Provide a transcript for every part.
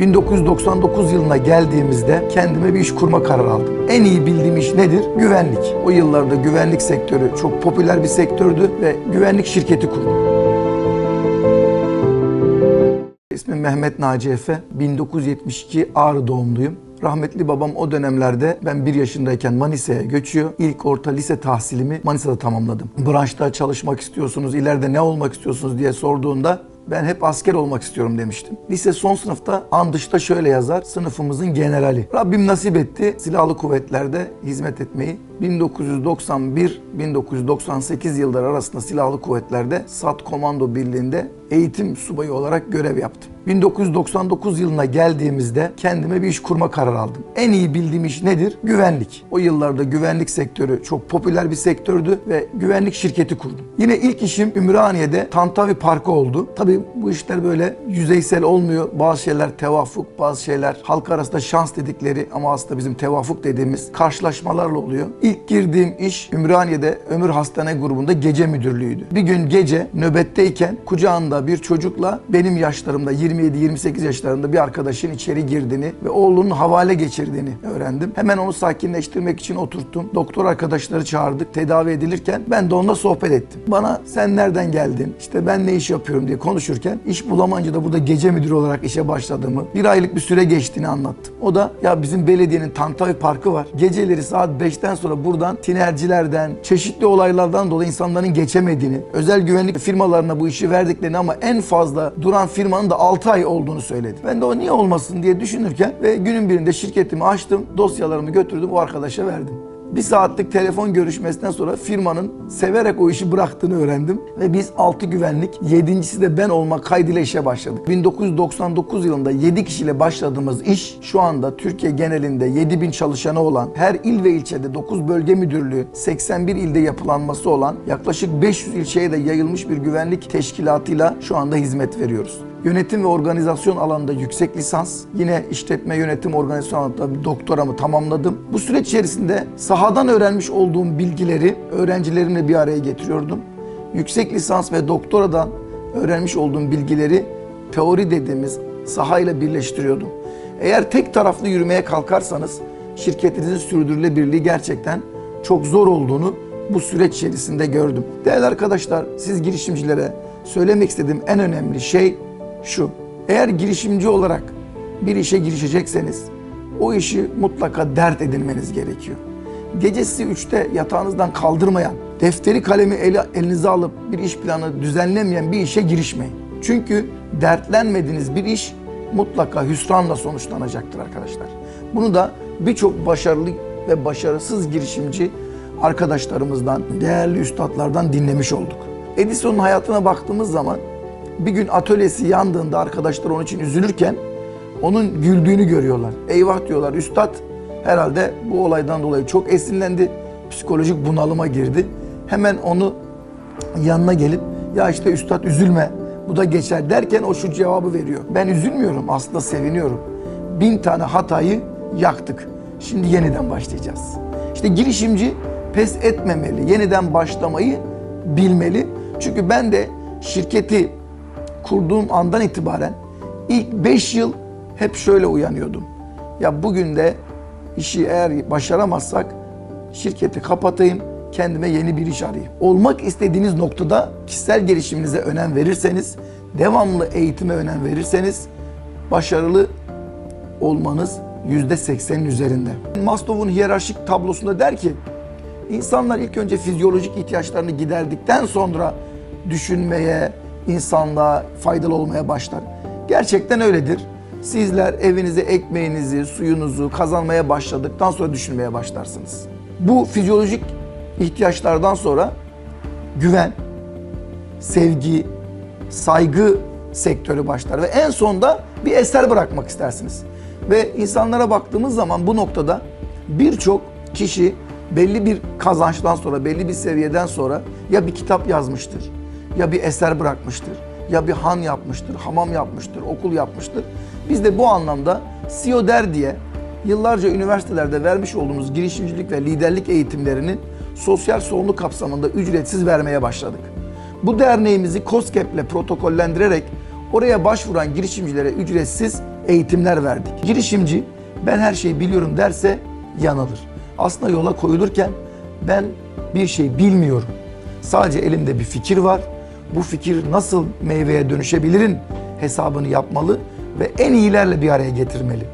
1999 yılına geldiğimizde kendime bir iş kurma kararı aldım. En iyi bildiğim iş nedir? Güvenlik. O yıllarda güvenlik sektörü çok popüler bir sektördü ve güvenlik şirketi kurdum. İsmim Mehmet Naci Efe. 1972 Ağrı doğumluyum. Rahmetli babam o dönemlerde ben bir yaşındayken Manisa'ya göçüyor. İlk orta lise tahsilimi Manisa'da tamamladım. Branşta çalışmak istiyorsunuz, ileride ne olmak istiyorsunuz diye sorduğunda ben hep asker olmak istiyorum demiştim. Lise son sınıfta andışta şöyle yazar. Sınıfımızın generali. Rabbim nasip etti silahlı kuvvetlerde hizmet etmeyi. 1991-1998 yılları arasında silahlı kuvvetlerde SAT Komando Birliği'nde eğitim subayı olarak görev yaptım. 1999 yılına geldiğimizde kendime bir iş kurma kararı aldım. En iyi bildiğim iş nedir? Güvenlik. O yıllarda güvenlik sektörü çok popüler bir sektördü ve güvenlik şirketi kurdum. Yine ilk işim Ümraniye'de Tantavi Parkı oldu. Tabii bu işler böyle yüzeysel olmuyor. Bazı şeyler tevafuk, bazı şeyler halk arasında şans dedikleri ama aslında bizim tevafuk dediğimiz karşılaşmalarla oluyor. İlk girdiğim iş Ümraniye'de Ömür Hastane grubunda gece müdürlüğüydü. Bir gün gece nöbetteyken kucağında bir çocukla benim yaşlarımda 27-28 yaşlarında bir arkadaşın içeri girdiğini ve oğlunun havale geçirdiğini öğrendim. Hemen onu sakinleştirmek için oturttum. Doktor arkadaşları çağırdık. Tedavi edilirken ben de onunla sohbet ettim. Bana sen nereden geldin? İşte ben ne iş yapıyorum diye konuşurken iş bulamayınca da burada gece müdürü olarak işe başladığımı, bir aylık bir süre geçtiğini anlattım. O da ya bizim belediyenin Tantavi Parkı var. Geceleri saat 5'ten sonra buradan tinercilerden, çeşitli olaylardan dolayı insanların geçemediğini, özel güvenlik firmalarına bu işi verdiklerini ama en fazla duran firmanın da 6 ay olduğunu söyledi. Ben de o niye olmasın diye düşünürken ve günün birinde şirketimi açtım, dosyalarımı götürdüm o arkadaşa verdim. Bir saatlik telefon görüşmesinden sonra firmanın severek o işi bıraktığını öğrendim. Ve biz 6 güvenlik, 7.si de ben olmak kaydıyla işe başladık. 1999 yılında 7 kişiyle başladığımız iş şu anda Türkiye genelinde 7000 çalışanı olan, her il ve ilçede 9 bölge müdürlüğü, 81 ilde yapılanması olan yaklaşık 500 ilçeye de yayılmış bir güvenlik teşkilatıyla şu anda hizmet veriyoruz. Yönetim ve organizasyon alanında yüksek lisans, yine işletme yönetim organizasyon alanında bir doktoramı tamamladım. Bu süreç içerisinde sahadan öğrenmiş olduğum bilgileri öğrencilerimle bir araya getiriyordum. Yüksek lisans ve doktoradan öğrenmiş olduğum bilgileri teori dediğimiz sahayla birleştiriyordum. Eğer tek taraflı yürümeye kalkarsanız şirketinizin sürdürülebilirliği gerçekten çok zor olduğunu bu süreç içerisinde gördüm. Değerli arkadaşlar, siz girişimcilere söylemek istediğim en önemli şey şu. Eğer girişimci olarak bir işe girişecekseniz o işi mutlaka dert edinmeniz gerekiyor. Gecesi 3'te yatağınızdan kaldırmayan, defteri kalemi elinize alıp bir iş planı düzenlemeyen bir işe girişmeyin. Çünkü dertlenmediğiniz bir iş mutlaka hüsranla sonuçlanacaktır arkadaşlar. Bunu da birçok başarılı ve başarısız girişimci arkadaşlarımızdan, değerli üstadlardan dinlemiş olduk. Edison'un hayatına baktığımız zaman bir gün atölyesi yandığında arkadaşlar onun için üzülürken onun güldüğünü görüyorlar. Eyvah diyorlar üstad herhalde bu olaydan dolayı çok esinlendi. Psikolojik bunalıma girdi. Hemen onu yanına gelip ya işte üstad üzülme bu da geçer derken o şu cevabı veriyor. Ben üzülmüyorum aslında seviniyorum. Bin tane hatayı yaktık. Şimdi yeniden başlayacağız. İşte girişimci pes etmemeli. Yeniden başlamayı bilmeli. Çünkü ben de şirketi kurduğum andan itibaren ilk 5 yıl hep şöyle uyanıyordum. Ya bugün de işi eğer başaramazsak şirketi kapatayım, kendime yeni bir iş arayayım. Olmak istediğiniz noktada kişisel gelişiminize önem verirseniz, devamlı eğitime önem verirseniz başarılı olmanız %80'in üzerinde. Maslow'un hiyerarşik tablosunda der ki, insanlar ilk önce fizyolojik ihtiyaçlarını giderdikten sonra düşünmeye, insanlığa faydalı olmaya başlar. Gerçekten öyledir. Sizler evinize ekmeğinizi, suyunuzu kazanmaya başladıktan sonra düşünmeye başlarsınız. Bu fizyolojik ihtiyaçlardan sonra güven, sevgi, saygı sektörü başlar ve en sonda bir eser bırakmak istersiniz. Ve insanlara baktığımız zaman bu noktada birçok kişi belli bir kazançtan sonra, belli bir seviyeden sonra ya bir kitap yazmıştır, ya bir eser bırakmıştır, ya bir han yapmıştır, hamam yapmıştır, okul yapmıştır. Biz de bu anlamda CEO der diye yıllarca üniversitelerde vermiş olduğumuz girişimcilik ve liderlik eğitimlerinin sosyal sorumluluk kapsamında ücretsiz vermeye başladık. Bu derneğimizi COSGAP ile protokollendirerek oraya başvuran girişimcilere ücretsiz eğitimler verdik. Girişimci ben her şeyi biliyorum derse yanılır. Aslında yola koyulurken ben bir şey bilmiyorum. Sadece elimde bir fikir var. Bu fikir nasıl meyveye dönüşebilirin hesabını yapmalı ve en iyilerle bir araya getirmeli.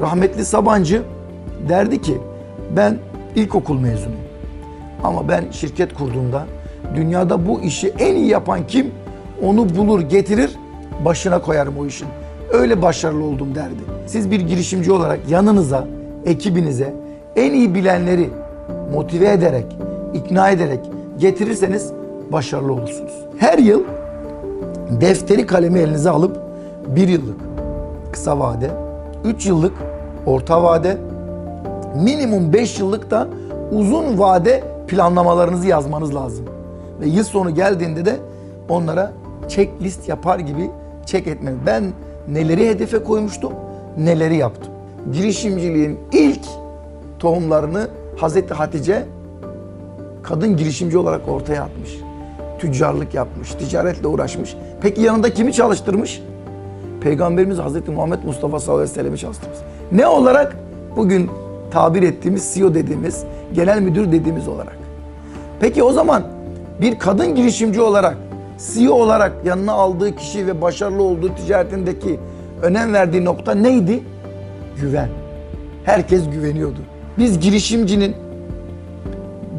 Rahmetli Sabancı derdi ki ben ilkokul mezunuyum. Ama ben şirket kurduğumda dünyada bu işi en iyi yapan kim? Onu bulur, getirir, başına koyarım o işin. Öyle başarılı oldum derdi. Siz bir girişimci olarak yanınıza, ekibinize en iyi bilenleri motive ederek, ikna ederek getirirseniz başarılı olursunuz. Her yıl defteri kalemi elinize alıp bir yıllık kısa vade, üç yıllık orta vade, minimum 5 yıllık da uzun vade planlamalarınızı yazmanız lazım. Ve yıl sonu geldiğinde de onlara checklist yapar gibi check etmeniz. Ben neleri hedefe koymuştum, neleri yaptım. Girişimciliğin ilk tohumlarını Hazreti Hatice kadın girişimci olarak ortaya atmış. Tüccarlık yapmış, ticaretle uğraşmış. Peki yanında kimi çalıştırmış? Peygamberimiz Hazreti Muhammed Mustafa sallallahu aleyhi ve sellem'i çalıştırmış. Ne olarak? Bugün tabir ettiğimiz CEO dediğimiz, genel müdür dediğimiz olarak. Peki o zaman bir kadın girişimci olarak, CEO olarak yanına aldığı kişi ve başarılı olduğu ticaretindeki önem verdiği nokta neydi? Güven. Herkes güveniyordu. Biz girişimcinin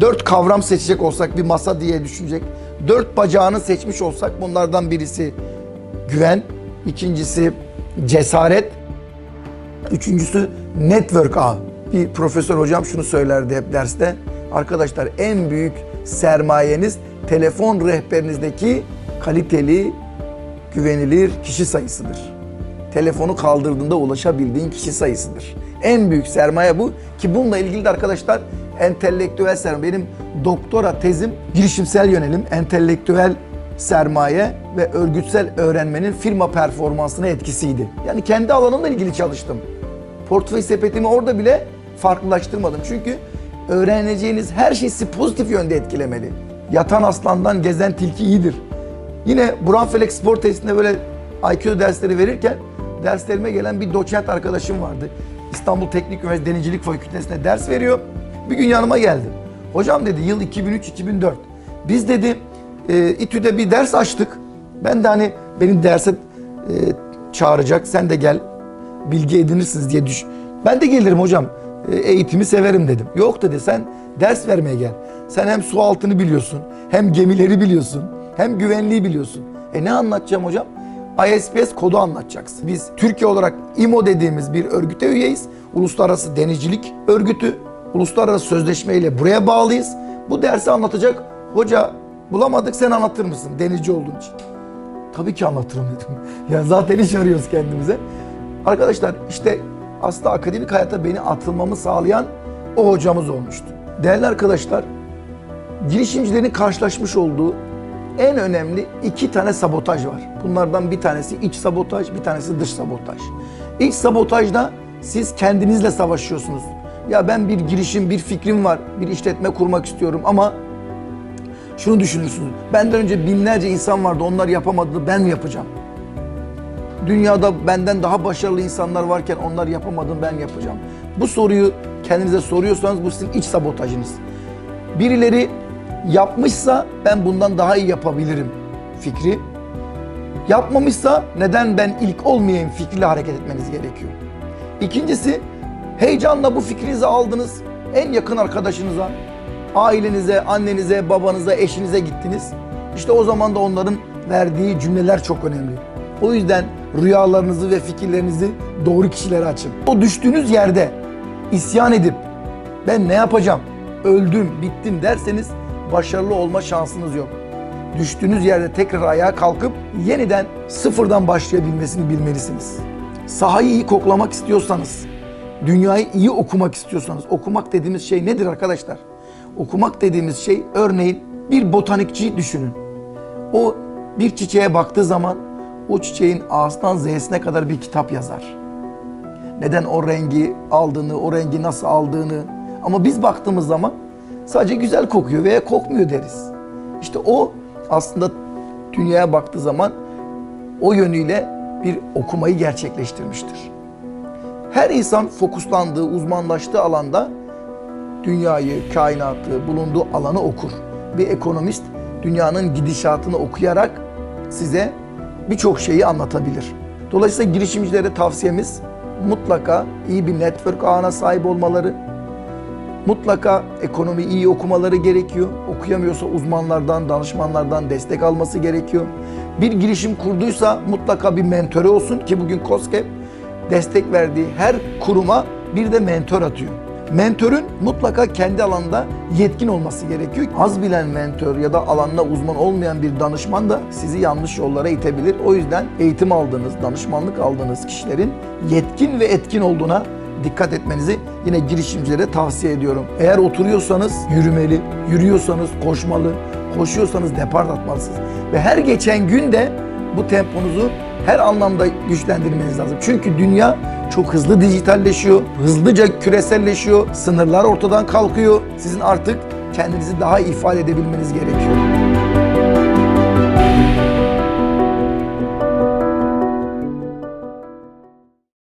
dört kavram seçecek olsak bir masa diye düşünecek. Dört bacağını seçmiş olsak bunlardan birisi güven, ikincisi cesaret, üçüncüsü network ağı. Bir profesör hocam şunu söylerdi hep derste. Arkadaşlar en büyük sermayeniz telefon rehberinizdeki kaliteli, güvenilir kişi sayısıdır. Telefonu kaldırdığında ulaşabildiğin kişi sayısıdır. En büyük sermaye bu ki bununla ilgili de arkadaşlar entelektüel sermaye. Benim doktora tezim girişimsel yönelim, entelektüel sermaye ve örgütsel öğrenmenin firma performansına etkisiydi. Yani kendi alanımla ilgili çalıştım. Portföy sepetimi orada bile farklılaştırmadım. Çünkü öğreneceğiniz her şey sizi pozitif yönde etkilemeli. Yatan aslandan gezen tilki iyidir. Yine Braunfels spor testinde böyle IQ dersleri verirken derslerime gelen bir doçent arkadaşım vardı. İstanbul Teknik Üniversitesi Denizcilik Fakültesi'nde ders veriyor. Bir gün yanıma geldi. Hocam dedi yıl 2003-2004. Biz dedi e, İTÜ'de bir ders açtık. Ben de hani beni derse e, çağıracak sen de gel bilgi edinirsiniz diye düş. Ben de gelirim hocam. E, eğitimi severim dedim. Yok dedi sen ders vermeye gel. Sen hem su altını biliyorsun, hem gemileri biliyorsun, hem güvenliği biliyorsun. E ne anlatacağım hocam? ISPS kodu anlatacaksın. Biz Türkiye olarak IMO dediğimiz bir örgüte üyeyiz. Uluslararası Denizcilik Örgütü. Uluslararası sözleşmeyle buraya bağlıyız. Bu dersi anlatacak hoca bulamadık sen anlatır mısın denizci olduğun için? Tabii ki anlatırım dedim. Ya zaten iş arıyoruz kendimize. Arkadaşlar işte aslında akademik hayata beni atılmamı sağlayan o hocamız olmuştu. Değerli arkadaşlar, girişimcilerin karşılaşmış olduğu en önemli iki tane sabotaj var. Bunlardan bir tanesi iç sabotaj, bir tanesi dış sabotaj. İç sabotajda siz kendinizle savaşıyorsunuz. Ya ben bir girişim, bir fikrim var, bir işletme kurmak istiyorum ama şunu düşünürsünüz. Benden önce binlerce insan vardı, onlar yapamadı, ben mi yapacağım? Dünyada benden daha başarılı insanlar varken onlar yapamadım, ben yapacağım. Bu soruyu kendinize soruyorsanız bu sizin iç sabotajınız. Birileri yapmışsa ben bundan daha iyi yapabilirim fikri. Yapmamışsa neden ben ilk olmayayım fikriyle hareket etmeniz gerekiyor. İkincisi heyecanla bu fikrinizi aldınız. En yakın arkadaşınıza, ailenize, annenize, babanıza, eşinize gittiniz. İşte o zaman da onların verdiği cümleler çok önemli. O yüzden rüyalarınızı ve fikirlerinizi doğru kişilere açın. O düştüğünüz yerde isyan edip ben ne yapacağım, öldüm, bittim derseniz başarılı olma şansınız yok. Düştüğünüz yerde tekrar ayağa kalkıp yeniden sıfırdan başlayabilmesini bilmelisiniz. Sahayı iyi koklamak istiyorsanız, dünyayı iyi okumak istiyorsanız, okumak dediğimiz şey nedir arkadaşlar? Okumak dediğimiz şey örneğin bir botanikçi düşünün. O bir çiçeğe baktığı zaman o çiçeğin A'sından Z'sine kadar bir kitap yazar. Neden o rengi aldığını, o rengi nasıl aldığını. Ama biz baktığımız zaman sadece güzel kokuyor veya kokmuyor deriz. İşte o aslında dünyaya baktığı zaman o yönüyle bir okumayı gerçekleştirmiştir. Her insan fokuslandığı, uzmanlaştığı alanda dünyayı, kainatı, bulunduğu alanı okur. Bir ekonomist dünyanın gidişatını okuyarak size birçok şeyi anlatabilir. Dolayısıyla girişimcilere tavsiyemiz mutlaka iyi bir network ağına sahip olmaları, mutlaka ekonomi iyi okumaları gerekiyor. Okuyamıyorsa uzmanlardan, danışmanlardan destek alması gerekiyor. Bir girişim kurduysa mutlaka bir mentörü olsun ki bugün COSGAP destek verdiği her kuruma bir de mentor atıyor. Mentörün mutlaka kendi alanda yetkin olması gerekiyor. Az bilen mentör ya da alanına uzman olmayan bir danışman da sizi yanlış yollara itebilir. O yüzden eğitim aldığınız, danışmanlık aldığınız kişilerin yetkin ve etkin olduğuna dikkat etmenizi yine girişimcilere tavsiye ediyorum. Eğer oturuyorsanız yürümeli, yürüyorsanız koşmalı, koşuyorsanız depar atmalısınız. Ve her geçen gün de bu temponuzu her anlamda güçlendirmeniz lazım. Çünkü dünya çok hızlı dijitalleşiyor, hızlıca küreselleşiyor, sınırlar ortadan kalkıyor. Sizin artık kendinizi daha ifade edebilmeniz gerekiyor.